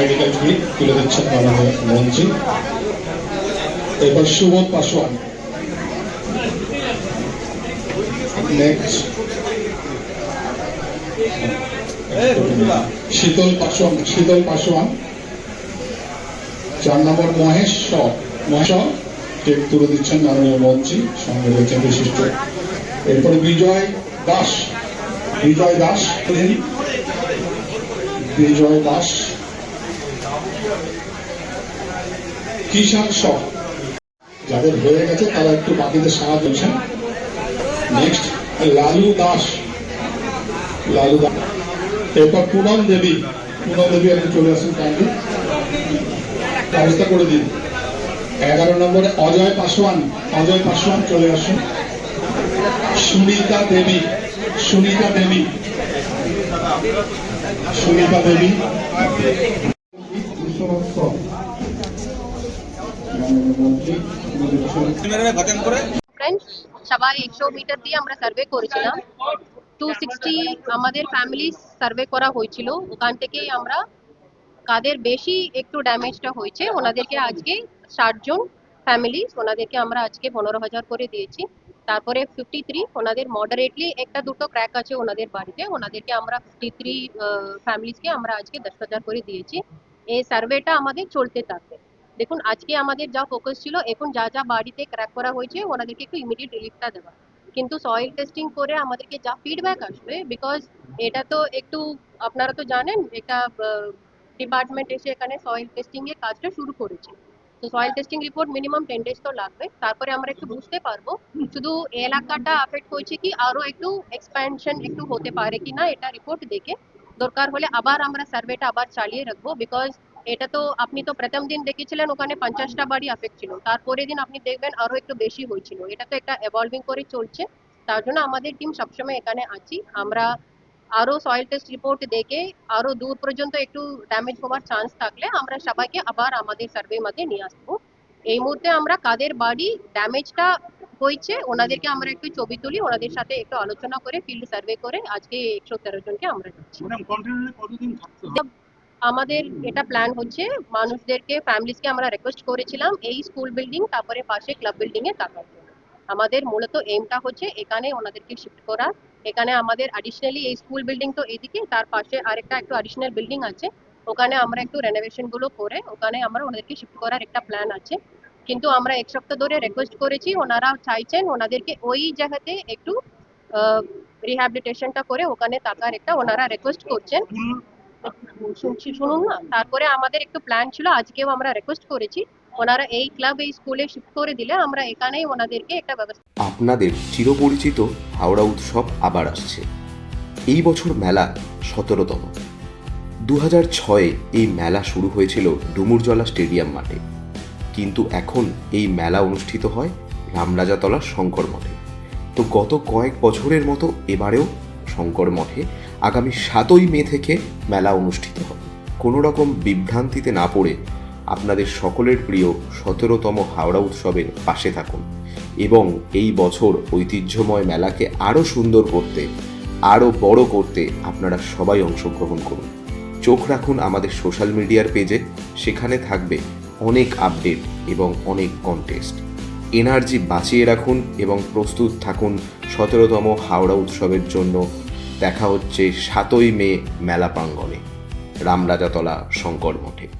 Medical তুলে দিচ্ছেন সুবোধ পাশোয়ান শীতল পাশোয়ান শীতল পাশোয়ান চার নম্বর মহেশ মহেশ শ, চেক তুলে দিচ্ছেন মাননীয় মন্ত্রী সঙ্গে রয়েছেন বিশিষ্ট। এরপরে বিজয় দাস বিজয় দাস বিজয় দাস। কিষান শ যাদের হয়ে গেছে তারা একটু বাকিদের সাহায্য করছেন নেক্সট লালু দাস। লালু দাস। এরপর পুনম দেবী। পুনম দেবী আপনি চলে আসুন কাইন্ডলি। ব্যবস্থা করে দিন। এগারো নম্বরে অজয় পাসওয়ান অজয় পাসওয়ান চলে আসুন। সুনিতা দেবী। সুনিতা দেবী। সুনিতা দেবী। সবাই একশো মিটার দিয়ে আমরা সার্ভে করেছিলাম। টু সিক্সটি আমাদের ফ্যামিলি সার্ভে করা হয়েছিল। ওখান থেকেই আমরা কাদের বেশি একটু ড্যামেজটা হয়েছে, ওনাদেরকে আজকে ষাট জন ফ্যামিলি ওনাদেরকে আমরা আজকে পনেরো হাজার করে দিয়েছি। তারপরে ফিফটি থ্রি ওনাদের মডারেটলি একটা দুটো ক্র্যাক আছে ওনাদের বাড়িতে। ওনাদেরকে আমরা ফিফটি থ্রি ফ্যামিলিসকে আমরা আজকে দশ হাজার করে দিয়েছি। এই সার্ভেটা আমাদের চলতে থাকবে। দেখুন, আজকে আমাদের যা ফোকাস ছিল, এখন যা যা বাড়িতে ক্র্যাক করা হয়েছে, ওনাদেরকে একটু ইমিডিয়েট রিলিফটা দেওয়া। কিন্তু সয়েল টেস্টিং করে আমাদেরকে যা ফিডব্যাক আসবে বিকজ এটা তো একটু, আপনারা তো জানেন, এটা ডিপার্টমেন্ট এসে এখানে সয়েল টেস্টিং এর কাজটা শুরু করেছে। তো soil testing report minimum ten days তো লাগবে। তারপরে আমরা একটু বুঝতে পারব শুধু এলাকাটা আফেক্ট হয়েছে কি আরও একটু এক্সপ্যানশন একটু হতে পারে কি না এটা রিপোর্ট দেখে। দরকার হলে আবার আমরা সার্ভেটা আবার চালিয়ে রাখব বিকজ এটা তো আপনি তো প্রথম দিন দেখেছিলেন ওখানে পঞ্চাশটা বাড়ি আফেক্ট ছিল। তারপরে দিন আপনি দেখবেন আরও একটু বেশি হয়েছিল। এটা তো একটা এভলভিং করে চলছে। তার জন্য আমাদের টিম সবসময় এখানে আছি। আমরা আরও সয়েল টেস্ট রিপোর্ট দেখে আরও দূর পর্যন্ত একটু ড্যামেজ হওয়ার চান্স থাকলে আমরা সবাইকে আবার আমাদের সার্ভে মধ্যে নিয়ে আসব। এই মুহূর্তে আমরা কাদের বাড়ি ড্যামেজটা হয়েছে ওনাদেরকে আমরা একটু ছবি তুলি ওনাদের সাথে একটু আলোচনা করে ফিল্ড সার্ভে করে আজকে একশো তেরো জনকে আমরা আমাদের এটা প্ল্যান হচ্ছে মানুষদেরকে ফ্যামিলিসকে আমরা রিকোয়েস্ট করেছিলাম এই স্কুল বিল্ডিং তারপরে পাশে ক্লাব বিল্ডিং এ থাকার জন্য। আমাদের মূলত এমটা হচ্ছে এখানে ওনাদেরকে শিফট করা। এখানে আমাদের অ্যাডিশনালি এই স্কুল বিল্ডিং তো এদিকে তার পাশে আরেকটা একটু অ্যাডিশনাল বিল্ডিং আছে। ওখানে আমরা একটু রেনোভেশনগুলো করে ওখানে আমরা ওনাদেরকে শিফট করার একটা প্ল্যান আছে। কিন্তু আমরা এক সপ্তাহ ধরে রিকোয়েস্ট করেছি ওনারা চাইছেন ওনাদেরকে ওই জায়গাতে একটু রিহ্যাবিলিটেশনটা করে ওখানে থাকার একটা ওনারা রিকোয়েস্ট করছেন। শুনছি শুনুন না তারপরে আমাদের একটু প্ল্যান ছিল আজকেও আমরা রিকোয়েস্ট করেছি। ওনারা এই ক্লাব, এই স্কুলে শিফট করে দিলে আমরা এখানেই ওনাদেরকে একটা ব্যবস্থা আপনাদের চিরপরিচিত হাওড়া উৎসব আবার আসছে। এই বছর মেলা সতেরোতম। দু হাজার ছয়ে এই মেলা শুরু হয়েছিল ডুমুরজলা স্টেডিয়াম মাঠে। কিন্তু এখন এই মেলা অনুষ্ঠিত হয় রামরাজাতলা শঙ্কর মঠে। তো গত কয়েক বছরের মতো এবারেও শঙ্কর মঠে আগামী সাতই মে থেকে মেলা অনুষ্ঠিত হবে। কোনো রকম বিভ্রান্তিতে না পড়ে আপনাদের সকলের প্রিয় সতেরোতম হাওড়া উৎসবের পাশে থাকুন এবং এই বছর ঐতিহ্যময় মেলাকে আরও সুন্দর করতে, আরও বড় করতে আপনারা সবাই অংশগ্রহণ করুন। চোখ রাখুন আমাদের সোশ্যাল মিডিয়ার পেজে, সেখানে থাকবে অনেক আপডেট এবং অনেক কন্টেস্ট এনার্জি বাঁচিয়ে রাখুন এবং প্রস্তুত থাকুন সতেরোতম হাওড়া উৎসবের জন্য। দেখা হচ্ছে সাতই মে মেলা প্রাঙ্গণে। রামরাজাতলা শঙ্কর মঠে।